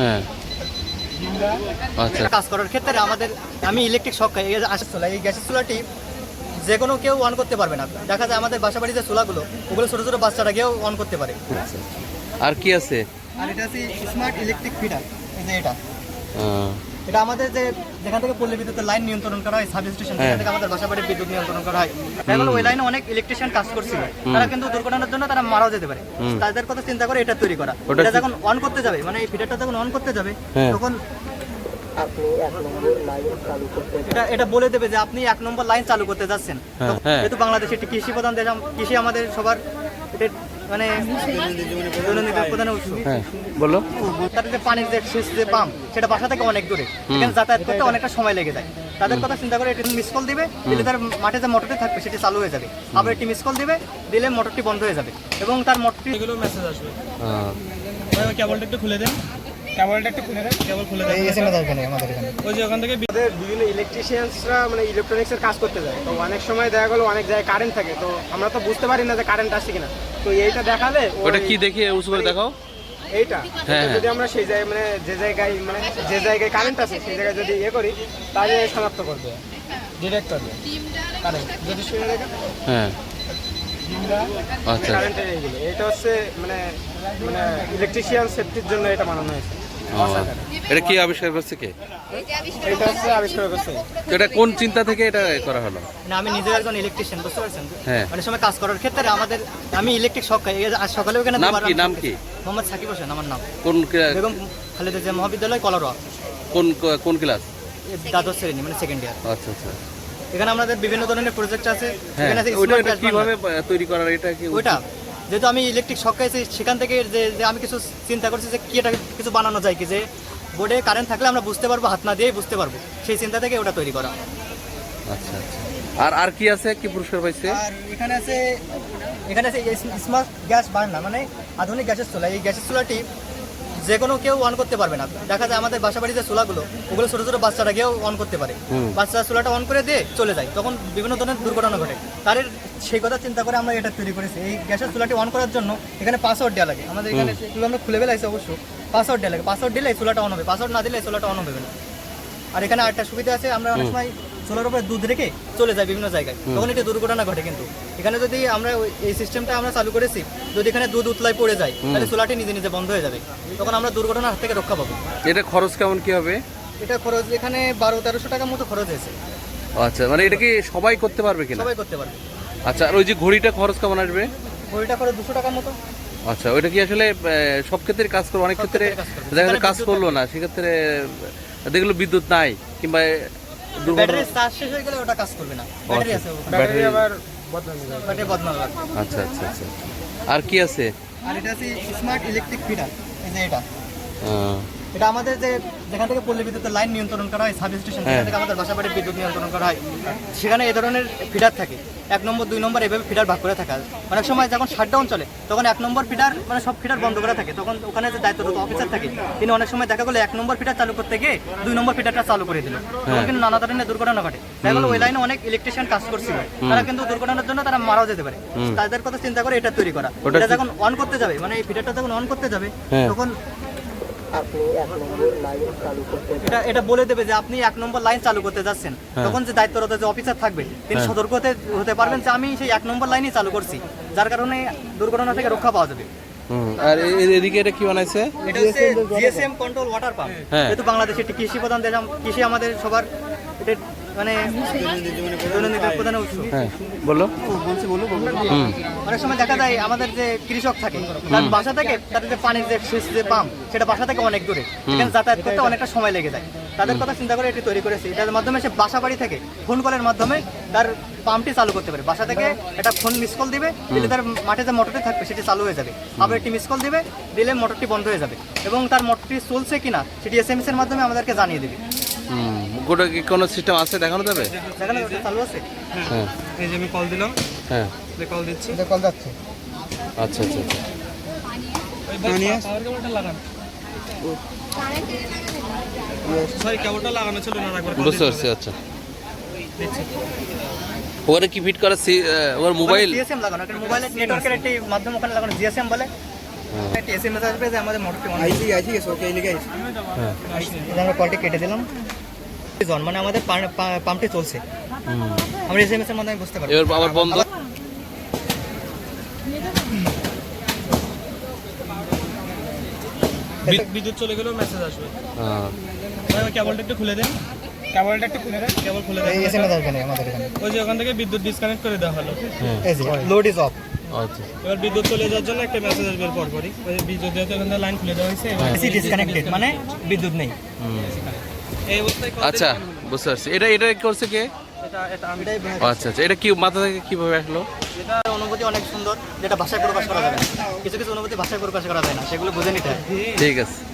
হ্যাঁ। আচ্ছা। কাজ করার ক্ষেত্রে আমাদের আমি ইলেকট্রিক শখ খাই এই যে চুলা এই গ্যাসের চুলাটি যে কোনো কেউ অন করতে পারবে না। দেখা যায় আমাদের বাসা বাড়িতে চুলাগুলো ওগুলো ছোটো ছোটো বাচ্চারা কেউ অন করতে পারে। আচ্ছা। আর কি আছে? আর এটা আছে স্মার্ট ইলেকট্রিক ফিটার এই যে এটা। এটা আমাদের যে যেখান থেকে পল্লী বিদ্যুতের লাইন নিয়ন্ত্রণ করা হয় সাব স্টেশন হ্যাঁ। সেখান থেকে আমাদের বাসা বাড়ির বিদ্যুৎ নিয়ন্ত্রণ করা হয় এখন ওই লাইনে অনেক ইলেকট্রিশিয়ান কাজ করছিল। তারা কিন্তু দুর্ঘটনার জন্য তারা মারাও যেতে পারে। তাদের কথা চিন্তা করে এটা তৈরি করা। এটা যখন অন করতে যাবে মানে এই ফিটারটা যখন অন করতে যাবে হ্যাঁ। তখন এটা এটা বলে দেবে যে আপনি এক নম্বর লাইন চালু করতে যাচ্ছেন। হ্যাঁ। যেহেতু বাংলাদেশ একটি কৃষি প্রধান দেশ কৃষি আমাদের সবার এটা মানে দৈনন্দিন প্রধান উৎস। হ্যাঁ বলো। তাদের যে পানির যে সেচ যে পাম্প সেটা বাসা থেকে অনেক দূরে। এখানে যাতায়াত করতে অনেকটা সময় লেগে যায়। তাদের কথা চিন্তা করে একটি মিস কল দিবে দিলে তার মাঠে যে মোটরটি থাকবে সেটি চালু হয়ে যাবে। আবার একটি মিস কল দিবে দিলে মোটরটি বন্ধ হয়ে যাবে। এবং তার মোটরটি এগুলো মেসেজ আসবে। কেবলটা একটু খুলে দেন। কেবলটা একটু খুলে দেন। কেবল খুলে দেন। এই এসএমএস আসবে না আমাদের এখানে। ওই যে ওখান থেকে বিভিন্ন ইলেকট্রিশিয়ানসরা মানে ইলেকট্রনিক্সের কাজ করতে যায়। তো অনেক সময় দেখা গেলো অনেক জায়গায় কারেন্ট থাকে। তো আমরা তো বুঝতে পারি না যে কারেন্ট আসছে কিনা। তো এইটা দেখালে ওটা কি দেখি উঁচু করে দেখাও। এইটা। হ্যাঁ, হ্যাঁ। যদি আমরা সেই জায়গায় মানে যে জায়গায় মানে যে জায়গায় কারেন্ট আছে সেই জায়গায় যদি ইয়ে করি তাহলে শনাক্ত করবে। ডিরেক্ট করবে কারেন্ট যদি শুনে রেখে হ্যাঁ। আচ্ছা। কারেন্টের এইগুলো। এটা হচ্ছে মানে মানে ইলেকট্রিশিয়ান সেফটির জন্য এটা বানানো হয়েছে। এটা কি আবিষ্কার করছে কে? এটা হচ্ছে আবিষ্কার করছে। এটা কোন চিন্তা থেকে এটা করা হলো? মানে আমি নিজে একজন ইলেকট্রিশিয়ান বুঝতে পারছেন? হ্যাঁ। অনেক সময় কাজ করার ক্ষেত্রে আমাদের আমি ইলেকট্রিক শখ খাই। আজ সকালেও এখানে নাম কি, নাম কি? মোহাম্মদ সাকিব হোসেন আমার নাম। কোন বেগম খালেদা জিয়া মহাবিদ্যালয় কলারোয়া। কোন কোন ক্লাস? দ্বাদশ শ্রেণি মানে সেকেন্ড ইয়ার আচ্ছা আচ্ছা। এখানে আমাদের বিভিন্ন ধরনের প্রজেক্ট আছে। হ্যাঁ এখানে কীভাবে তৈরি করার এটা কি ওইটা যেহেতু আমি ইলেকট্রিক শখ খাইছি সেখান থেকে যে আমি কিছু চিন্তা করছি যে কি এটা কিছু বানানো যায় কি যে বোর্ডে কারেন্ট থাকলে আমরা বুঝতে পারব হাত না দিয়েই বুঝতে পারব। সেই চিন্তা থেকে ওটা তৈরি করা। আচ্ছা আচ্ছা। আর আর কি আছে কি পুরস্কার পাইছে? আর এখানে আছে এখানে আছে স্মার্ট গ্যাস বার্নার মানে আধুনিক গ্যাসের চুলা। এই গ্যাসের চুলাটি যে কোনো কেউ অন করতে পারবে না। দেখা যায় আমাদের বাসা বাড়িতে চুলাগুলো ওগুলো ছোটো ছোটো বাচ্চারা গিয়েও অন করতে পারে। বাচ্চারা চুলাটা অন করে দিয়ে চলে যায়। তখন বিভিন্ন ধরনের দুর্ঘটনা ঘটে। তার সেই কথা চিন্তা করে আমরা এটা তৈরি করেছি। এই গ্যাসের চুলাটি অন করার জন্য এখানে পাসওয়ার্ড দেওয়া লাগে। আমাদের এখানে এগুলো আমরা খুলে বেলাইছি অবশ্য। পাসওয়ার্ড দেওয়া লাগে। পাসওয়ার্ড দিলে চুলাটা অন হবে। পাসওয়ার্ড না দিলে চুলাটা অন হবে না। আর এখানে আরেকটা সুবিধা আছে। আমরা অনেক সময় সোলার উপরে দুধ রেখে চলে যায় বিভিন্ন জায়গায়। তখন একটি দুর্ঘটনা ঘটে কিন্তু। এখানে যদি আমরা এই সিস্টেমটা আমরা চালু করেছি যদি এখানে দুধ উতলায় পড়ে যায় তাহলে চুলাটি নিজে নিজে বন্ধ হয়ে যাবে। তখন আমরা দুর্ঘটনার হাত থেকে রক্ষা পাবো। এটা খরচ কেমন কি হবে? এটা খরচ এখানে বারো তেরোশো টাকার মতো খরচ হয়েছে। আচ্ছা মানে এটা কি সবাই করতে পারবে কিনা? সবাই করতে পারবে। আচ্ছা আর ওই যে ঘড়িটা খরচ কেমন আসবে? ঘড়িটা খরচ দুশো টাকার মতো। আচ্ছা ওইটা কি আসলে সব ক্ষেত্রে কাজ করবে? অনেক ক্ষেত্রে দেখা কাজ করল না সেক্ষেত্রে দেখল বিদ্যুৎ নাই কিংবা ব্যাটারির চার্জ শেষ হয়ে গেলে ওটা কাজ করবে না। ব্যাটারি আছে ব্যাটারি- ব্যাটারি আবার ব্যাটারি বদলানো লাগবে আচ্ছা আচ্ছা আচ্ছা। আর কি আছে? আর এটা আছে স্মার্ট ইলেকট্রিক ফিডার এই যে এটা। এটা আমাদের যে যেখান থেকে পল্লী বিদ্যুতের লাইন নিয়ন্ত্রণ করা হয় সাব স্টেশন হ্যাঁ। সেখান থেকে আমাদের বাসা বাড়ির বিদ্যুৎ নিয়ন্ত্রণ করা হয়। সেখানে এই ধরনের ফিডার থাকে। এক নম্বর দুই নম্বর এভাবে ফিডার ভাগ করে থাকা। অনেক সময় যখন শাটডাউন চলে তখন এক নম্বর ফিডার মানে সব ফিডার বন্ধ করা থাকে। তখন ওখানে যে দায়িত্বরত অফিসার থাকে তিনি অনেক সময় দেখা গেলো এক নম্বর ফিডার চালু করতে গিয়ে দুই নম্বর ফিডারটা চালু করে দিল। তখন কিন্তু নানা ধরনের দুর্ঘটনা ঘটে। দেখা গেলো ওই লাইনে অনেক ইলেকট্রিশিয়ান কাজ করছিল। তারা কিন্তু দুর্ঘটনার জন্য তারা মারাও যেতে পারে। তাদের কথা চিন্তা করে এটা তৈরি করা। এটা যখন অন করতে যাবে মানে এই ফিডারটা যখন অন করতে যাবে হ্যাঁ। তখন এটা এটা বলে দেবে যে আপনি এক নম্বর লাইন চালু করতে যাচ্ছেন। হ্যাঁ। তখন যে দায়িত্বরত যে অফিসার থাকবে তিনি সতর্ক হতে পারবেন যে আমি সেই এক নম্বর লাইনই চালু করছি যার কারণে দুর্ঘটনা থেকে রক্ষা পাওয়া যাবে। হুম, আর এদিকে এটা কি বানাইছে? এটা হচ্ছে জিএসএম কন্ট্রোল ওয়াটার পাম্প হ্যাঁ। যেহেতু বাংলাদেশ একটি কৃষি প্রধান দেশ কৃষি আমাদের সবার এটা মানে দৈনন্দিন প্রধান উৎস। হ্যাঁ বলো। হুম। অনেক সময় দেখা যায় আমাদের যে কৃষক থাকে তার বাসা থেকে তাদের যে পানির যে সেচ যে পাম্প সেটা বাসা থেকে অনেক দূরে। এখানে যাতায়াত করতে অনেকটা সময় লেগে যায়। তাদের কথা চিন্তা করে এটি তৈরি করেছে। এটার মাধ্যমে সে বাসা বাড়ি থেকে ফোন কলের মাধ্যমে তার পাম্পটি চালু করতে পারে। বাসা থেকে একটা ফোন মিস কল দিবে দিলে তার মাঠে যে মোটরটি থাকবে সেটি চালু হয়ে যাবে। আবার একটি মিস কল দিবে দিলে মোটরটি বন্ধ হয়ে যাবে। এবং তার মোটরটি চলছে কিনা সেটি এস এম এস এর মাধ্যমে আমাদেরকে জানিয়ে দেবে। গোটা কি কোনো সিস্টেম আছে? দেখানো যাবে? ওটা চালু আছে? হ্যাঁ। এই যে আমি কল দিলাম। হ্যাঁ। যে কল দিচ্ছি। এটা কল যাচ্ছে। আচ্ছা আচ্ছা আচ্ছা। পাওয়ার কেবলটা লাগান। সরি কেবলটা লাগানো ছিল না একবার বুঝতে পারছি আচ্ছা। ওরে কি ফিট করা সি- ওর মোবাইল জিএসএম লাগানো একটা মোবাইলের নেটওয়ার্কের একটি মাধ্যম ওখানে লাগানো জিএসএম বলে। একটা এসএমএস আসবে যে আমাদের মোটরটি অন আইসি আইসি ওকে লিখে হ্যাঁ। এটা আমরা কলটি কেটে দিলাম। জন মানে আমাদের পাম্পটি চলছে। আমরা এসএমএস এর মাধ্যমে বুঝতে পারব। এবার আবার বন্ধ। বিদ্যুৎ চলে গেলেও মেসেজ আসবে। হ্যাঁ। ভাই কেবলটা একটু খুলে দেন। কেবলটা একটু খুলে দেন কেবল খুলে দেন। এসএমএস আসবে না আমাদের এখানে। ওই যে ওখান থেকে বিদ্যুৎ ডিসকানেক্ট করে দেওয়া হলো। এই যে লোড ইজ অফ আচ্ছা। এবার বিদ্যুৎ চলে যাওয়ার জন্য একটা মেসেজ আসবে ওই বিদ্যুৎ যেহেতু থেকে লাইন খুলে দেওয়া হয়েছে এসি ডিসকানেক্টেড মানে বিদ্যুৎ নেই। আচ্ছা বুঝতে পারছি। এটা এটা করছে কে? আচ্ছা আচ্ছা এটা কি মাথা থেকে কীভাবে আসলো? এটা অনুভূতি অনেক সুন্দর যেটা ভাষায় প্রকাশ করা যাবে না। কিছু কিছু অনুভূতি ভাষায় প্রকাশ করা যায় না সেগুলো বুঝে নিতে ঠিক আছে।